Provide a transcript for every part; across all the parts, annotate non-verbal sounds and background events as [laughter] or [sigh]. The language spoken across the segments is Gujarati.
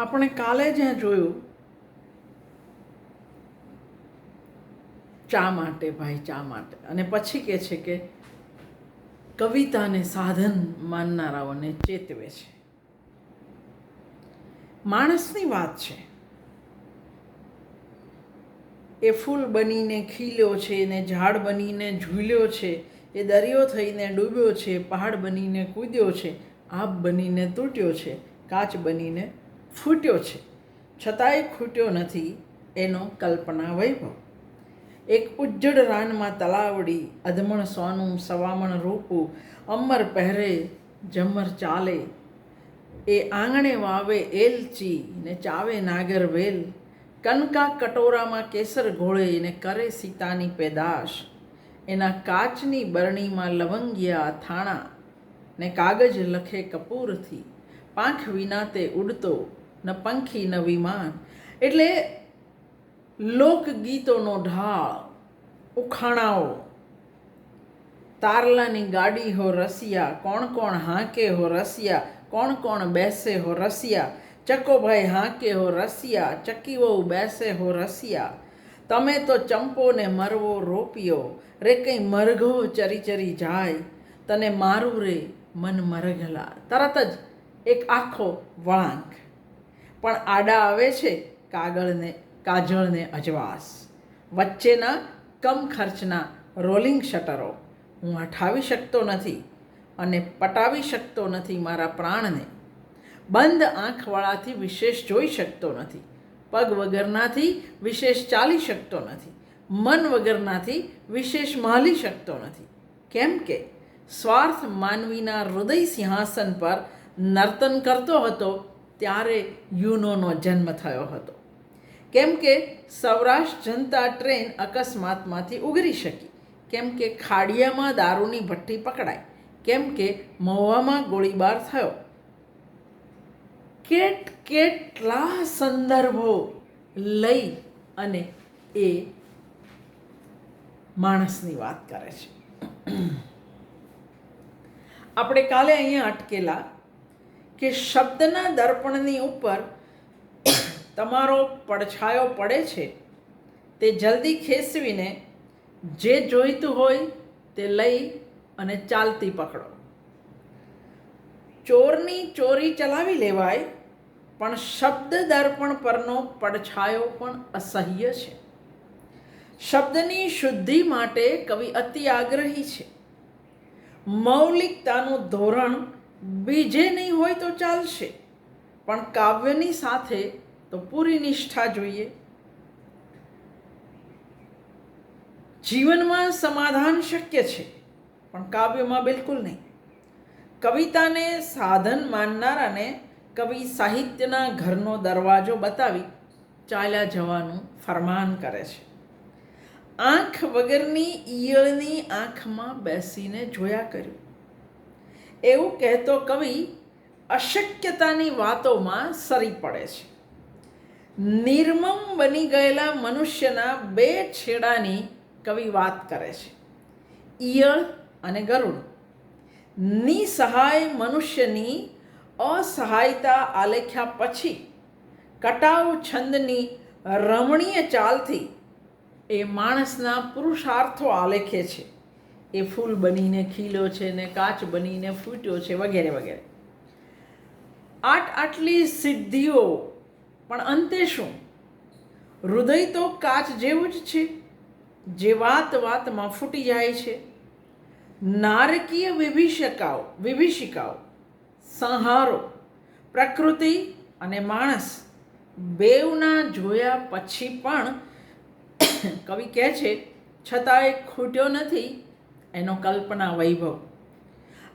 આપણે કાલે જ્યાં જોયું, ચા માટે ભાઈ, ચા માટે. અને પછી કહે છે કે કવિતાને સાધન માનનારાઓને ચેતવે છે. માણસની વાત છે. એ ફૂલ બનીને ખીલ્યો છે, એને ઝાડ બનીને ઝૂલ્યો છે, એ દરિયો થઈને ડૂબ્યો છે, પહાડ બનીને કૂદ્યો છે આબ બનીને તૂટ્યો છે, કાચ બનીને ફૂટ્યો છે. છતાંય ખૂટ્યો નથી એનો કલ્પના વૈભવ. એક ઉજ્જડ રાનમાં તલાવડી, અધમણ સોનું, સવામણ રૂપું, અમર પહેરે, જમર ચાલે. એ આંગણે વાવે એલચી, ને ચાવે નાગર વેલ. કનકા કટોરામાં કેસર ઘોળે, ને કરે સીતાની પેદાશ. એના કાચની બરણીમાં લવંગિયા થાણા ને કાગજ લખે કપૂરથી. પાંખ વિના તે ઉડતો ન પંખી, ન વિમાન. એટલે લોકગીતોનો ઢાળ, ઉખાણાઓ. તારલાની ગાડી હો રસિયા, કોણ કોણ હાંકે હો રસિયા, કોણ કોણ બેસે હો રસિયા ચકોભાઈ હાંકે હો રસિયા ચકીવો બેસે હો રસિયા. તમે તો ચંપો ને મરવો રોપ્યો, રે કંઈ મરઘો ચરી ચરી જાય. તને મારું રે મન મરઘલા. તરત જ એક આખો વળાંક. પણ આડા આવે છે કાગળને, કાજળને અજવાસ. વચ્ચેના કમ ખર્ચના રોલિંગ શટરો હું હઠાવી શકતો નથી અને પટાવી શકતો નથી મારા પ્રાણને. બંધ આંખવાળાથી વિશેષ જોઈ શકતો નથી. પગ વગરનાથી વિશેષ ચાલી શકતો નથી. મન વગરનાથી વિશેષ માલી શકતો નથી. કેમ કે સ્વાર્થ માનવીના હૃદય સિંહાસન પર નર્તન કરતો હતો ત્યારે યુનોનો જન્મ થયો હતો. કેમ કે સૌરાષ્ટ્ર જનતા ટ્રેન અકસ્માતમાંથી ઉગરી શકી. કેમ કે ખાડિયામાં દારૂની ભઠ્ઠી પકડાય કેમ કે મહુવામાં ગોળીબાર થયો. કેટ કેટલા સંદર્ભો લઈ અને એ માણસની વાત કરે છે. આપણે કાલે અહીંયા અટકેલા કે શબ્દના દર્પણની ઉપર તમારો પડછાયો પડે છે, તે જલ્દી ખેંચવીને જે જોઈતું હોય તે લઈ અને ચાલતી પકડો. ચોરની ચોરી ચલાવી લેવાય, પણ શબ્દ દર્પણ પરનો પડછાયો પણ અસહ્ય છે. શબ્દની શુદ્ધિ માટે કવિ અતિ આગ્રહી છે. મૌલિકતાનું ધોરણ બીજે નહીં હોય તો ચાલશે. પણ કાવ્યની સાથે તો પૂરી નિષ્ઠા જોઈએ. જીવનમાં સમાધાન શક્ય છે, પણ કાવ્યમાં બિલકુલ નહીં. કવિતાને સાધન માનનારાને કવિ સાહિત્યના ઘરનો દરવાજો બતાવી ચાલ્યા જવાનું ફરમાન કરે છે. આંખ વગરની ઈયળની આંખમાં બેસીને જોયા કર્યું. એવું કહેતો કવિ, અશક્યતાની વાતોમાં સરી પડે છે. નિર્મમ બની ગયેલા મનુષ્યના બે છેડાની કવિ વાત કરે છે. ઈયળ અને ગરુડ. નિસહાય મનુષ્યની અસહાયતા આલેખ્યા પછી કટાવ છંદની રમણીય ચાલથી એ માણસના પુરુષાર્થો આલેખે છે. એ ફૂલ બનીને ખીલો છે ને કાચ બનીને ફૂટ્યો છે વગેરે વગેરે. આટ આટલી સિદ્ધિઓ, પણ અંતે શું? હૃદય તો કાચ જેવું જ છે, જે વાત વાતમાં ફૂટી જાય છે. નારકીય વિભીષકાઓ, વિભીષિકાઓ, સંહારો, પ્રકૃતિ અને માણસ બેવના જોયા પછી પણ, [coughs] કવિ કહે છે, છતાંય ખૂટ્યો નથી એનો કલ્પના વૈભવ.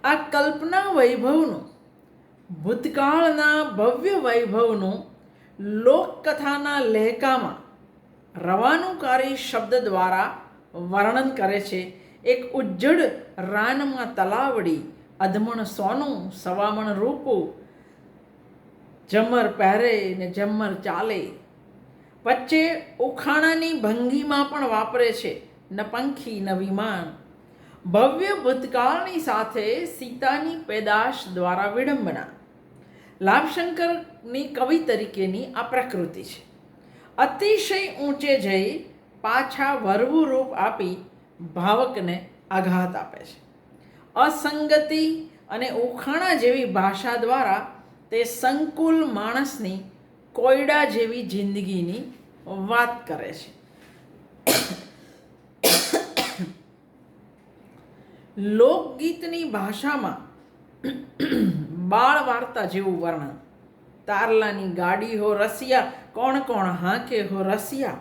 આ કલ્પના વૈભવનું, ભૂતકાળના ભવ્ય વૈભવનું લોકકથાના લહેકામાં રવાનુકારી શબ્દ દ્વારા વર્ણન કરે છે એક ઉજ્જડ રાનમાં તલાવડી, અધમણ સોનું, સવામણ રૂપું જમર પહેરે ને જમર ચાલે. વચ્ચે ઉખાણાની ભંગીમાં પણ વાપરે છે, ન પંખી, ન વિમાન ભવ્ય ભૂતકાળની સાથે સીતાની પેદાશ દ્વારા વિડંબના. લાભશંકરની કવિ તરીકેની આ પ્રકૃતિ છે. અતિશય ઊંચે જઈ પાછા વરવું રૂપ આપી ભાવકને આઘાત આપે છે. અસંગતિ અને ઉખાણા જેવી ભાષા દ્વારા તે સંકુલ માણસની કોયડા જેવી જિંદગીની વાત કરે છે. લોકગીતની ભાષામાં બાળ વાર્તા જેવું વર્ણન. તારલાની ગાડી હો રસિયા, કોણ કોણ હાંકે હો રસિયા.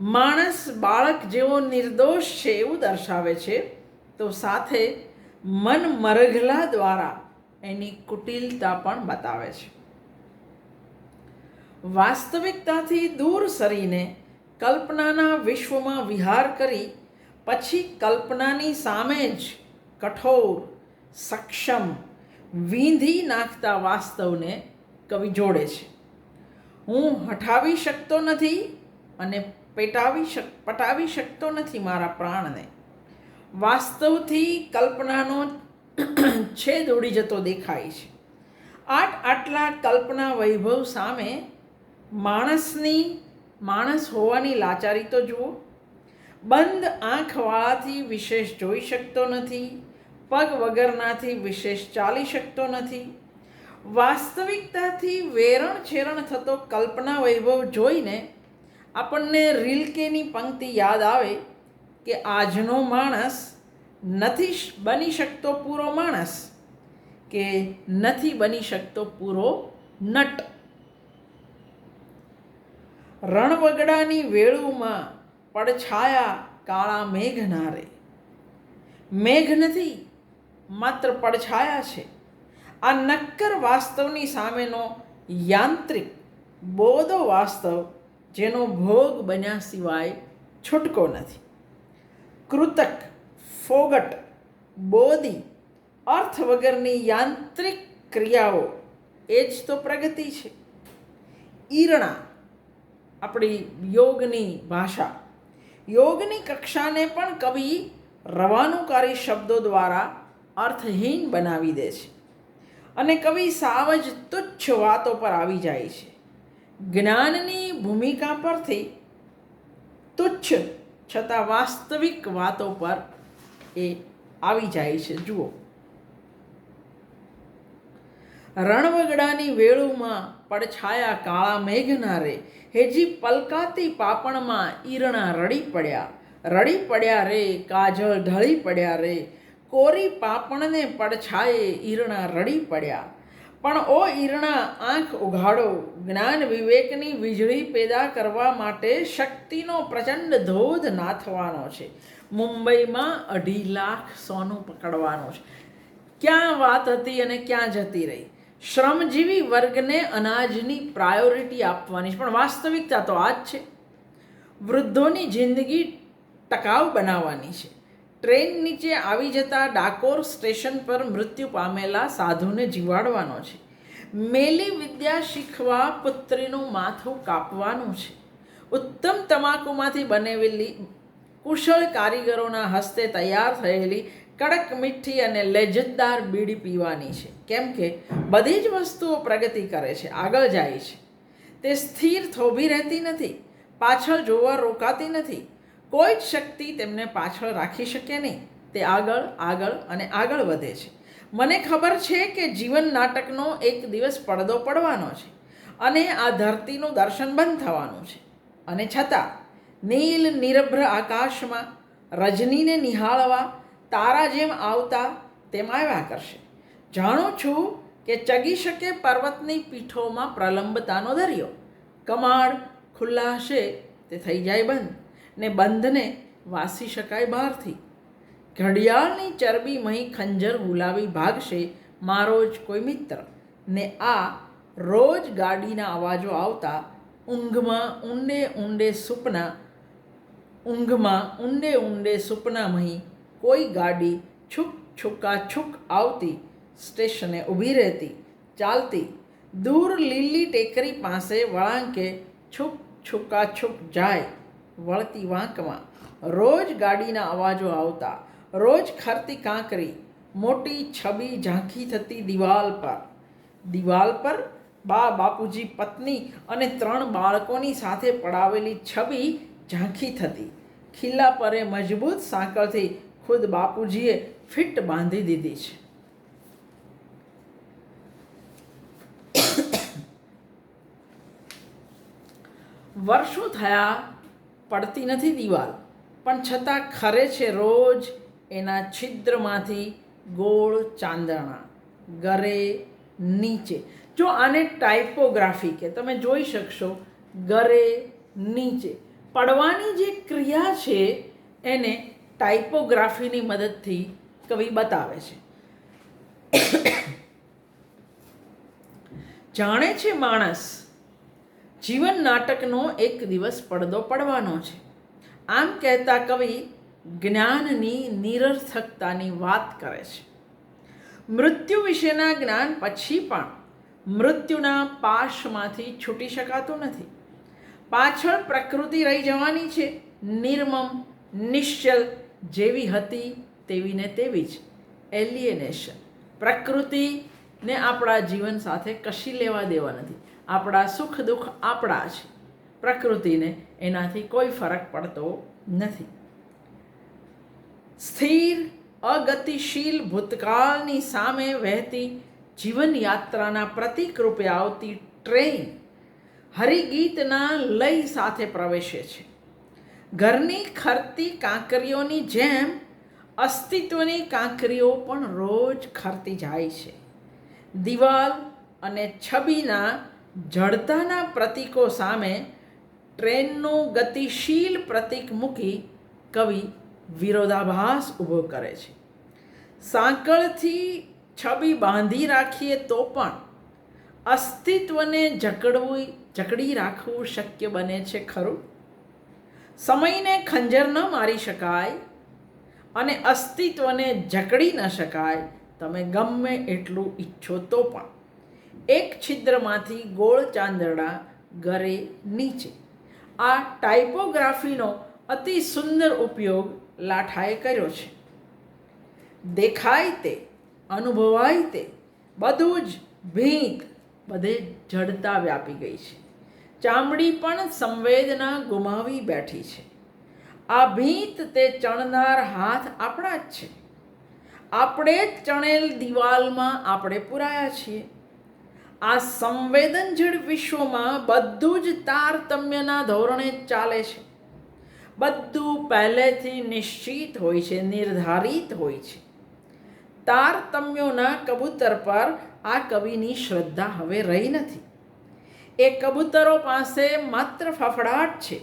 માણસ બાળક જેવો નિર્દોષ છે એવું દર્શાવે છે. તો સાથે મન મરઘલા દ્વારા એની કુટિલતા પણ બતાવે છે. વાસ્તવિકતાથી દૂર સરીને કલ્પનાના વિશ્વમાં વિહાર કરી પછી કલ્પનાની સામે જ કઠોર, સક્ષમ, વીંધી નાખતા વાસ્તવને કવિ જોડે છે. હું હઠાવી શકતો નથી અને પેટાવી શક, પટાવી શકતો નથી મારા પ્રાણને. વાસ્તવથી કલ્પનાનો [clears throat] છેદ ઉડી જતો દેખાય છે. આટ આટલા કલ્પના વૈભવ સામે માણસની, માણસ હોવાની લાચારી તો જુઓ બંધ આંખવાળાથી વિશેષ જોઈ શકતો નથી, પગ વગરનાથી વિશેષ ચાલી શકતો નથી. વાસ્તવિકતાથી વેરણ છેરણ થતો કલ્પના વૈભવ જોઈને આપણને રીલકેની પંક્તિ યાદ આવે કે આજનો માણસ નથી બની શકતો પૂરો માણસ કે નથી બની શકતો પૂરો નટ. રણવગડાની વેળુમાં પડછાયા કાળા મેઘના રે મેઘ નથી, માત્ર પડછાયા છે. આ નક્કર વાસ્તવની સામેનો યાંત્રિક બોધો વાસ્તવ, જેનો ભોગ બન્યા સિવાય છૂટકો નથી. કૃતક, ફોગટ, બોધી, અર્થ વગરની યાંત્રિક ક્રિયાઓ, એ જ તો પ્રગતિ છે. ઈરણા, આપણી યોગની ભાષા. યોગની કક્ષાને પણ કવિ રવાનુકારી શબ્દો દ્વારા અર્થહીન બનાવી દે છે. અને કવિ સાવ જ તુચ્છ વાતો પર આવી જાય છે. જ્ઞાનની ભૂમિકા પરથી તુચ્છ છતાં વાસ્તવિક વાતો પર એ આવી જાય છે. જુઓ. રણવગડાની વેળુમાં પડછાયા કાળા મેઘના રે હેજી પલકાતી પાપણમાં ઈરણા રડી પડ્યા. રડી પડ્યા રે કાજળ ઢળી પડ્યા રે. કોરી પાપણને પડછાયે ઈરણા રડી પડ્યા. પણ ઓ ઈરણા, આંખ ઉઘાડો. જ્ઞાન વિવેકની વીજળી પેદા કરવા માટે શક્તિનો પ્રચંડ ધોધ નાથવાનો છે. મુંબઈમાં અઢી લાખ સોનું પકડવાનું છે. ક્યાં વાત હતી અને ક્યાં જતી રહી? શ્રમજીવી વર્ગને અનાજની પ્રાયોરિટી આપવાની છે. પણ વાસ્તવિકતા તો આ જ છે. વૃદ્ધોની જિંદગી ટકાઉ બનાવવાની છે. ટ્રેન નીચે આવી જતા ડાકોર સ્ટેશન પર મૃત્યુ પામેલા સાધુને જીવાડવાનો છે. મેલી વિદ્યા શીખવા પુત્રીનું માથું કાપવાનું છે. ઉત્તમ તમાકુમાંથી બનેલી કુશળ કારીગરોના હસ્તે તૈયાર થયેલી કડક મીઠી અને લેજતદાર બીડી પીવાની છે. કેમ કે બધી જ વસ્તુઓ પ્રગતિ કરે છે, આગળ જાય છે. તે સ્થિર થોભી રહેતી નથી, પાછળ જોવા રોકાતી નથી. કોઈ જ શક્તિ તેમને પાછળ રાખી શકે નહીં. તે આગળ આગળ અને આગળ વધે છે. મને ખબર છે કે જીવન નાટકનો એક દિવસ પડદો પડવાનો છે અને આ ધરતીનું દર્શન બંધ થવાનું છે. અને છતાં, નીલ, નિરભ્ર આકાશમાં રજનીને નિહાળવા તારા જેમ આવતા તેમ આવ્યા કરશે. જાણું છું કે ચગી શકે પર્વતની પીઠોમાં પ્રલંબતાનો દરિયો. કમાડ, ખુલ્લા હશે, તે થઈ જાય બંધ, ને બંધને વાસી શકાય બહારથી. ઘડિયાળની ચરબી મહી ખંજર હુલાવી ભાગશે મારો જ કોઈ મિત્ર, ને આ રોજ ગાડીના અવાજો આવતા ઊંઘમાં ઊંડે ઊંડે સુપના, ઊંઘમાં ઊંડે ઊંડે સુપનામહી કોઈ ગાડી છુક છુકા છુક આવતી, સ્ટેશને ઊભી રહેતી, ચાલતી, દૂર લીલી ટેકરી પાસે વળાંકે છુક છુકા છુક જાય, વળતી વાંકમાં. રોજ ગાડીના અવાજો આવતા, રોજ ખરતી કાંકરી, મોટી છબી ઝાંખી થતી દિવાલ પર. દિવાલ પર બા બાપુજી પત્ની અને ત્રણ બાળકોની સાથે પડાવેલી છબી ઝાંખી થતી. ખિલ્લા પરે મજબૂત સાંકળથી ખુદ બાપુજીએ ફિટ બાંધી દીધી છે. વર્ષો થયા પડતી નથી દિવાલ, પણ છતાં ખરે છે રોજ એના છિદ્રમાંથી ગોળ ચાંદણા ગરે નીચે. જો આને ટાઇપોગ્રાફી કે તમે જોઈ શકશો, ગરે નીચે. પડવાની જે ક્રિયા છે, એને ટાઇપોગ્રાફીની મદદથી કવિ બતાવે છે. જાણે છે માણસ, જીવન નાટકનો એક દિવસ પડદો પડવાનો છે. આમ કહેતા કવિ જ્ઞાનની નિરર્થકતાની વાત કરે છે. મૃત્યુ વિશેના જ્ઞાન પછી પણ મૃત્યુના પાશમાંથી છૂટી શકાતું નથી. પાછળ પ્રકૃતિ રહી જવાની છે. નિર્મમ, નિશ્ચલ જેવી હતી તેવી ને તેવી જ એલિયનેશન પ્રકૃતિને આપણા જીવન સાથે કશી લેવા દેવા નથી. આપણા સુખ દુઃખ આપણા છે પ્રકૃતિને એનાથી કોઈ ફરક પડતો નથી. સ્થિર, અગતિશીલ ભૂતકાળની સામે વહેતી જીવનયાત્રાના પ્રતિકરૂપે રૂપે આવતી ટ્રેન હરિગીતના લય સાથે પ્રવેશે છે. ઘરની ખરતી કાંકરીઓની જેમ અસ્તિત્વની કાંકરીઓ પણ રોજ ખરતી જાય છે. દિવાલ અને છબીના જડતાના પ્રતીકો સામે ટ્રેનનું ગતિશીલ પ્રતીક મૂકી કવિ વિરોધાભાસ ઊભો કરે છે. સાંકળથી છબી બાંધી રાખીએ તો પણ અસ્તિત્વને જકડવું, જકડી રાખવું શક્ય બને છે ખરું? સમયને ખંજર ન મારી શકાય અને અસ્તિત્વને જકડી ન શકાય. તમે ગમે એટલું ઈચ્છો તો પણ. એક છિદ્રમાંથી ગોળ ચાંદરડા ગરે નીચે. આ ટાઇપોગ્રાફીનો અતિ સુંદર ઉપયોગ લાઠાએ કર્યો છે. દેખાય તે, અનુભવાય તે, બધું જ ભીંત બધે જડતા વ્યાપી ગઈ છે. ચામડી પણ સંવેદના ગુમાવી બેઠી છે. આ ભીંત તે ચણનાર હાથ આપણા જ છે. આપણે જ ચણેલ દિવાલમાં આપણે પુરાયા છીએ. આ સંવેદનશીલ વિશ્વમાં બધું જ તારતમ્યના ધોરણે ચાલે છે. બધું પહેલેથી નિશ્ચિત હોય છે, નિર્ધારિત હોય છે. તારતમ્યોના કબૂતર પર આ કવિની શ્રદ્ધા હવે રહી નથી. એ કબૂતરો પાસે માત્ર ફફડાટ છે.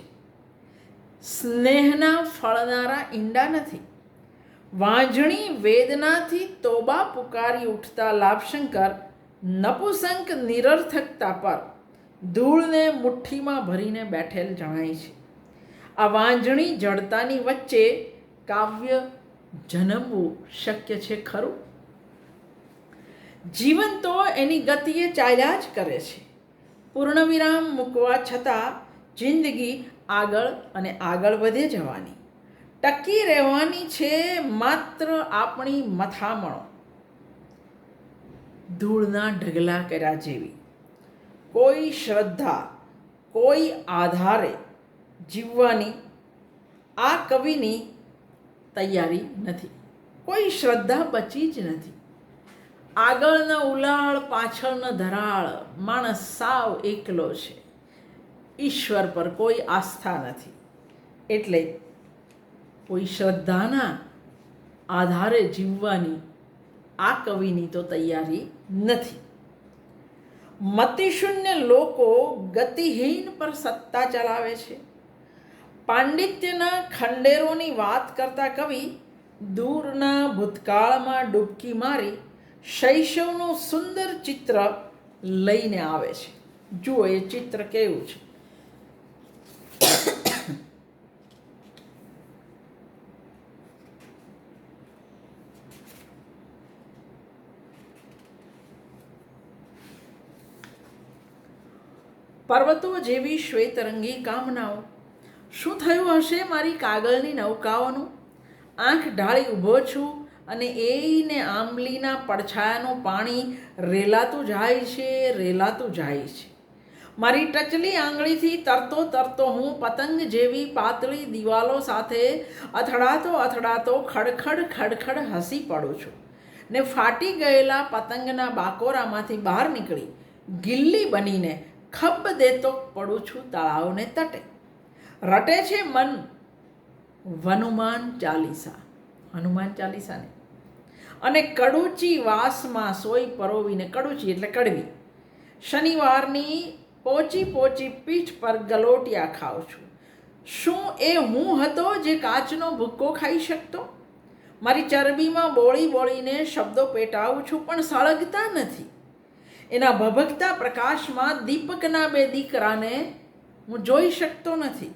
સ્નેહના ફળનારા ઈંડા નથી. વાંજણી વેદનાથી તોબા પુકારી ઉઠતા લાભશંકર નપુસંક નિરર્થકતા પર ધૂળને મુઠ્ઠીમાં ભરીને બેઠેલ જણાય છે. આ વાંજણી જડતાની વચ્ચે કાવ્ય જન્મવું શક્ય છે ખરું? જીવન તો એની ગતિએ ચાલ્યા જ કરે છે. પૂર્ણવિરામ મૂકવા છતાં જિંદગી આગળ અને આગળ વધે જવાની. ટકી રહેવાની છે માત્ર આપણી મથામણો. ધૂળના ઢગલા કર્યા જેવી. કોઈ શ્રદ્ધા, કોઈ આધારે જીવવાની આ કવિની તૈયારી નથી. કોઈ શ્રદ્ધા બચી જ નથી. આગળના ઉલાળ, પાછળના ધરાળ, માણસ સાવ એકલો છે. ઈશ્વર પર કોઈ આસ્થા નથી. એટલે કોઈ શ્રદ્ધાના આધારે જીવવાની આ કવિની તો તૈયારી નથી. મતિશૂન્ય લોકો ગતિહીન પર સત્તા ચલાવે છે. પાંડિત્યના ખંડેરોની વાત કરતા કવિ દૂરના ભૂતકાળમાં ડૂબકી મારી શૈશવનું સુંદર ચિત્ર લઈને આવે છે. જુઓ એ ચિત્ર કેવું છે. પર્વતો જેવી શ્વેતરંગી કામનાઓ. શું થયું હશે મારી કાગળની નૌકાઓનું? આંખ ઢાળી ઊભો છું અને એને આંબલીના પડછાયાનું પાણી રેલાતું જાય છે, રેલાતું જાય છે. મારી ટચલી આંગળીથી તરતો તરતો હું પતંગ જેવી પાતળી દિવાલો સાથે અથડાતો અથડાતો ખડખડ ખડખડ હસી પડું છું. ને ફાટી ગયેલા પતંગના બાકોરામાંથી બહાર નીકળી ગિલ્લી બનીને ખબ દેતો પડું છું તળાવને તટે. રટે છે મન વનુમાન ચાલીસા. હનુમાન ચાલીસાને. અને કડુચી વાસમાં સોય પરોવીને કડુચી એટલે કડવી. શનિવારની પોચી પોચી પીઠ પર ગલોટિયા ખાઉં છું. શું એ હું હતો જે કાચનો ભૂક્કો ખાઈ શકતો? મારી ચરબીમાં બોળી બોળીને શબ્દો પેટાવું છું, પણ સળગતા નથી. એના ભભકતા પ્રકાશમાં દીપકના બે દીકરાને હું જોઈ શકતો નથી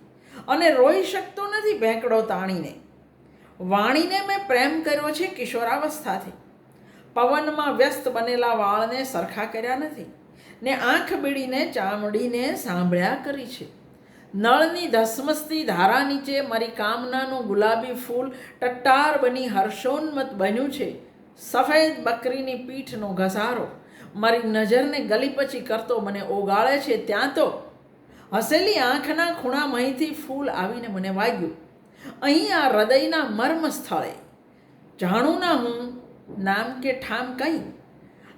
અને રોઈ શકતો નથી ભેંકડો તાણીને. વાણીને મેં પ્રેમ કર્યો છે કિશોરાવસ્થાથી. પવનમાં વ્યસ્ત બનેલા વાળને સરખા કર્યા નથી, ને આંખ બીડીને ચામડીને સાંભળ્યા કરી છે. નળની ધસમસતી ધારા નીચે મારી કામનાનું ગુલાબી ફૂલ ટટ્ટાર બની હર્ષોન્મત બન્યું છે. સફેદ બકરીની પીઠનો ઘસારો મારી નજરને ગલીપચી કરતો મને ઓગાળે છે ત્યાં તો. હસેલી આંખના ખૂણામહીથી ફૂલ આવીને મને વાગ્યું. અહીં આ હૃદયના મર્મ સ્થળે જાણું ના હું નામ કે ઠામ કંઈ?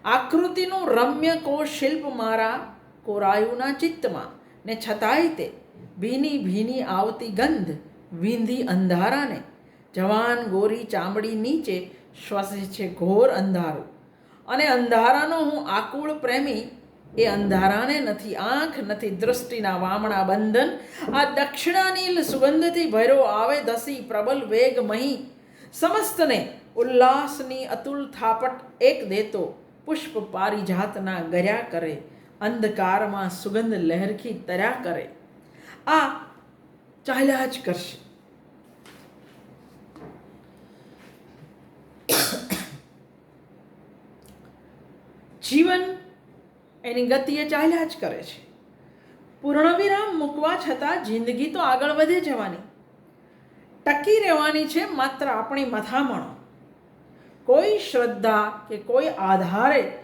આકૃતિનું રમ્ય કો શિલ્પ મારા કોરાયુના ચિત્તમાં, ને છતાંય તે ભીની ભીની આવતી ગંધ વીંધી અંધારાને. જવાન ગોરી ચામડી નીચે શ્વસે છે ઘોર અંધારું. અને અંધારાનો હું આકુળ પ્રેમી એ અંધારાને નથી, આંખ નથી દૃષ્ટિના વામણા બંધન. આ દક્ષિણાનીલ સુગંધથી ભૈરો આવે દસી પ્રબલ વેગ મહી. સમસ્તને ઉલ્લાસની અતુલ થાપટ એક દેતો, પુષ્પ પારિજાતના ગર્યા કરે, અંધકારમાં સુગંધ લહેરખી તર્યા કરે. આ ચાલ્યા જ કરશે. જીવન એની ગતિએ ચાલ્યા જ કરે છે. પૂર્ણવિરામ મૂકવા છતાં જિંદગી તો આગળ વધે જવાની. ટકી રહેવાની છે માત્ર આપણી મથામણો. કોઈ શ્રદ્ધા કે કોઈ આધારે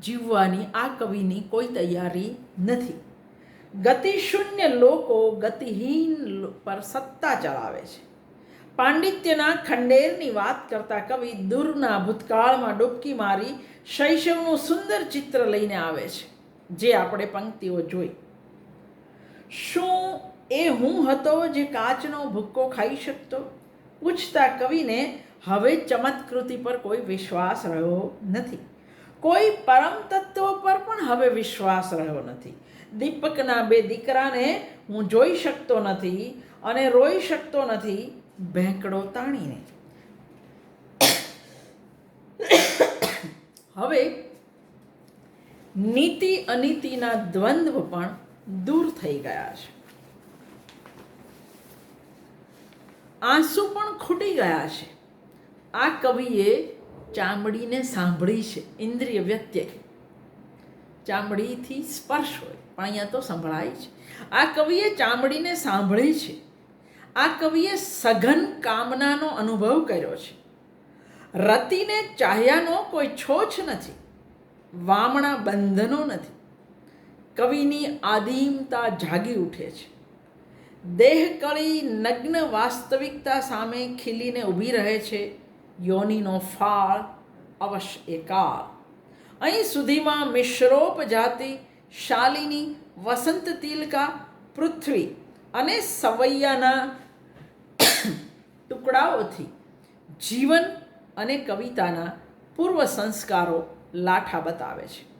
જીવવાની આ કવિની કોઈ તૈયારી નથી. ગતિશૂન્ય લોકો ગતિહીન પર સત્તા ચલાવે છે. પાંડિત્યના ખંડેરની વાત કરતા કવિ દૂરના ભૂતકાળમાં ડૂબકી મારી શૈશવનું સુંદર ચિત્ર લઈને આવે છે, જે આપણે પંક્તિઓ જોઈ. શું એ હું હતો જે કાચનો ભૂક્કો ખાઈ શકતો? પૂછતા કવિને હવે ચમત્કૃતિ પર કોઈ વિશ્વાસ રહ્યો નથી. કોઈ પરમ તત્વો પર પણ હવે વિશ્વાસ રહ્યો નથી. દીપકના બે દીકરાને હું જોઈ શકતો નથી અને રોઈ શકતો નથી ભેંકડો તાણીને. હવે, નીતિ અનીતિના દ્વંદ્વ પણ દૂર થઈ ગયા છે. આંસુ પણ ખૂટી ગયા છે. આ કવિએ ચામડીને સાંભળી છે, ઇન્દ્રિય વ્યત્યય ચામડીથી સ્પર્શ હોય, પણ અહીંયા તો સંભળાય છે. આ કવિએ ચામડીને સાંભળી છે. આ કવિએ સઘન કામનાનો અનુભવ કર્યો છે. રતિને ચાહ્યાનો કોઈ છોછ નથી, વામણા બંધનો નથી. કવિની આદિમતા જાગી ઉઠે છે. દેહકળી નગ્ન વાસ્તવિકતા સામે ખીલીને ઊભી રહે છે. યોનિનો ફાળ અવશ્ય એકાળ અહીં સુધીમાં મિશ્રોપ જાતિ, શાલિની, વસંત તિલકા, પૃથ્વી અને સવૈયાના ટુકડાઓથી જીવન અને કવિતાના પૂર્વ સંસ્કારો લાઠા બતાવે છે.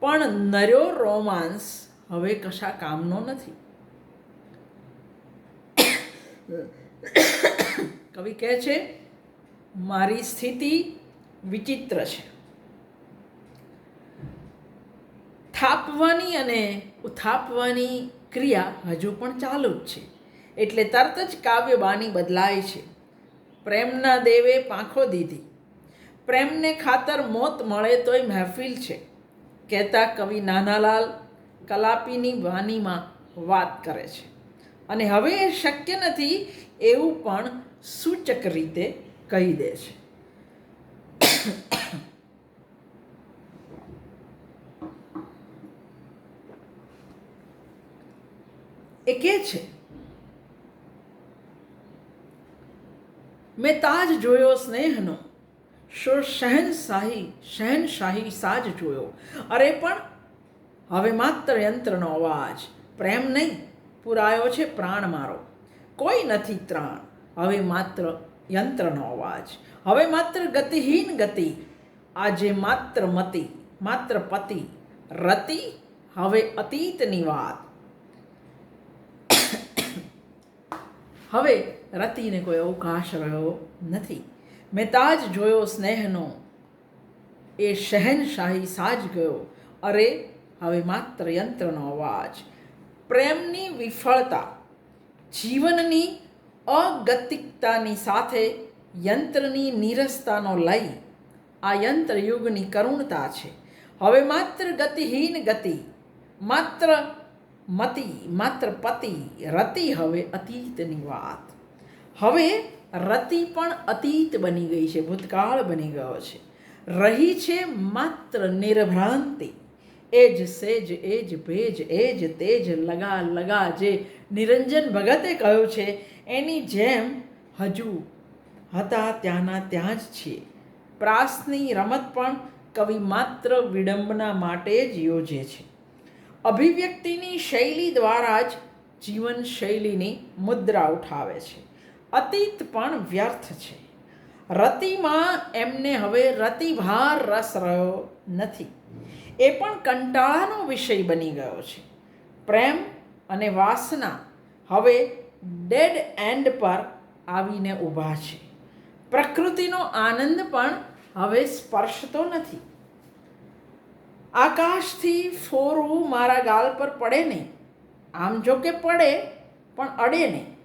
પણ નર્યો રોમાન્સ હવે કશા કામનો નથી. કવિ કહે છે, મારી સ્થિતિ વિચિત્ર છે. થાપવાની અને ઉથાપવાની ક્રિયા હજુ પણ ચાલુ જ છે. એટલે તરત જ કાવ્ય બાની બદલાય છે. પ્રેમના દેવે પાંખો દીધી. પ્રેમને ખાતર મોત મળે તોય મહેફિલ છે. કહેતા કવિ નાનાલાલ કલાપીની વાણીમાં વાત કરે છે. અને હવે એ શક્ય નથી એવું પણ સૂચક રીતે કહી દે છે. એ કહે છે મેં તાજ જોયો સ્નેહનો. શો શહેનશાહી શહેનશાહી સાજ જોયો. અરે પણ હવે માત્ર યંત્રનો અવાજ. પ્રેમ નહીં, પુરાયો છે પ્રાણ મારો. કોઈ નથી ત્રાણ. હવે માત્ર યંત્રનો અવાજ. હવે માત્ર ગતિહીન ગતિ. આજે માત્ર મતિ, માત્ર પતિ. રતિ, હવે અતીતની વાત. હવે રતિને કોઈ અવકાશ રહ્યો નથી. મેં તાજ જોયો સ્નેહનો. એ શહેનશાહી સાજ ગયો. અરે, હવે માત્ર યંત્રનો અવાજ. પ્રેમની વિફળતા. જીવનની અગતિકતાની સાથે યંત્રની નીરસતાનો લય. આ યંત્ર યુગની કરુણતા છે. હવે માત્ર ગતિહીન ગતિ. માત્ર મતિ, માત્ર પતિ, રતિ હવે અતીતની વાત. હવે રતિ પણ અતીત બની ગઈ છે, ભૂતકાળ બની ગયો છે. રહી છે માત્ર નિર્ભ્રાંતિ. એ જ સેજ, એ જ ભેજ, એ જ તેજ લગા લગા જે નિરંજન ભગતે કહ્યું છે, એની જેમ હજુ હતા ત્યાંના ત્યાં જ છીએ. પ્રાસની રમત પણ કવિ માત્ર વિડંબના માટે જ યોજે છે. અભિવ્યક્તિની શૈલી દ્વારા જ જીવન શૈલીની મુદ્રા ઉઠાવે છે. અતીત પણ વ્યર્થ છે. રતિમાં એમને હવે રતિભાર રસ રહ્યો નથી. એ પણ કંટાળાનો વિષય બની ગયો છે. પ્રેમ અને વાસના હવે ડેડ એન્ડ પર આવીને ઊભા છે. પ્રકૃતિનો આનંદ પણ હવે સ્પર્શતો નથી. આકાશથી ફોરવું મારા ગાલ પર પડે નહીં. આમ જો કે પડે, પણ અડે નહીં.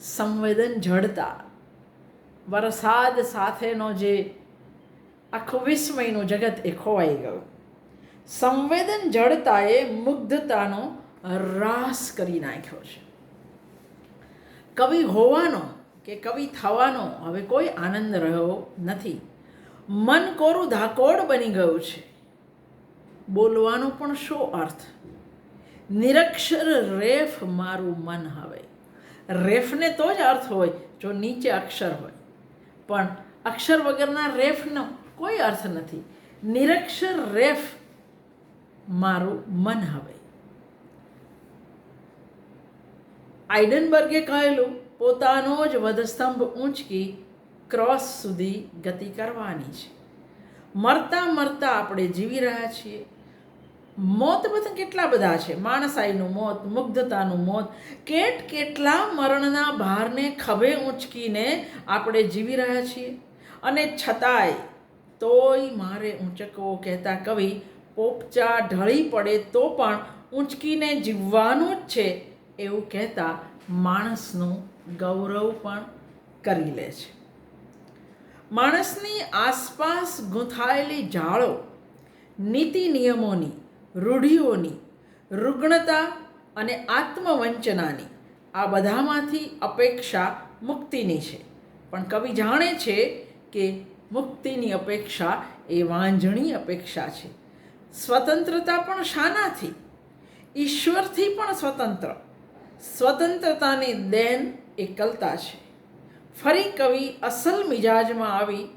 સંવેદન જડતા. વરસાદ સાથેનો જે આખું વિસ્મયનું જગત એ ખોવાઈ ગયું. સંવેદન જડતાએ મુગ્ધતાનો રાસ કરી નાખ્યો છે. કવિ હોવાનો કે કવિ થવાનો હવે કોઈ આનંદ રહ્યો નથી. મન કોરું ધાકોડ બની ગયું છે. બોલવાનો પણ શો અર્થ? નિરક્ષર રેફ મારું મન હવે. રેફને તો જ અર્થ હોય, જો નીચે અક્ષર હોય. પણ અક્ષર વગરના રેફનો કોઈ અર્થ નથી. નિરક્ષર રેફ મારું મન હવે. આઇડનબર્ગે કહેલું, પોતાનો જ વધસ્તંભ ઊંચકી ક્રોસ સુધી ગતિ કરવાની છે. મરતા મરતા આપણે જીવી રહ્યા છીએ. મોત બધા કેટલા બધા છે? માણસાઈનું મોત, મુગ્ધતાનું મોત, કેટ કેટલા મરણના ભારને ખભે ઊંચકીને આપણે જીવી રહ્યા છીએ. અને છતાંય તોય મારે ઊંચકવો કહેતા કવિ, પોપચા ઢળી પડે તો પણ ઊંચકીને જીવવાનું જ છે. એવું કહેતા માણસનું ગૌરવ પણ કરી લે છે. માણસની આસપાસ ગૂંથાયેલી જાળો, નીતિ નિયમોની, રૂઢિઓની, રુગ્ણતા અને આત્મવંચનાની આ બધામાંથી અપેક્ષા મુક્તિની છે. પણ કવિ જાણે છે કે મુક્તિની અપેક્ષા એ વાંઝણી અપેક્ષા છે. સ્વતંત્રતા પણ શાનાથી, ઈશ્વરથી પણ સ્વતંત્ર. સ્વતંત્રતાની દેન એકલતા છે. ફરી કવિ અસલ મિજાજમાં આવી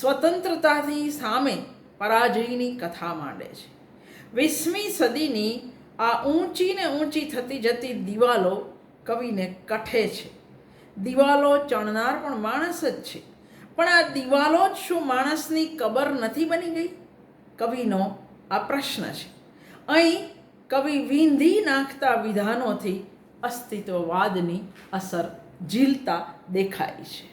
સ્વતંત્રતાથી સામે પરાજયની કથા માંડે છે. વીસમી સદીની આ ઊંચી ને ઊંચી થતી જતી દિવાલો કવિને કઠે છે. દિવાલો ચણનાર પણ માણસ જ છે. પણ આ દિવાલો જ શું માણસની કબર નથી બની ગઈ? કવિનો આ પ્રશ્ન છે. અહીં કવિ વિંધી નાખતા વિધાનોથી અસ્તિત્વવાદની અસર ઝીલતા દેખાય છે.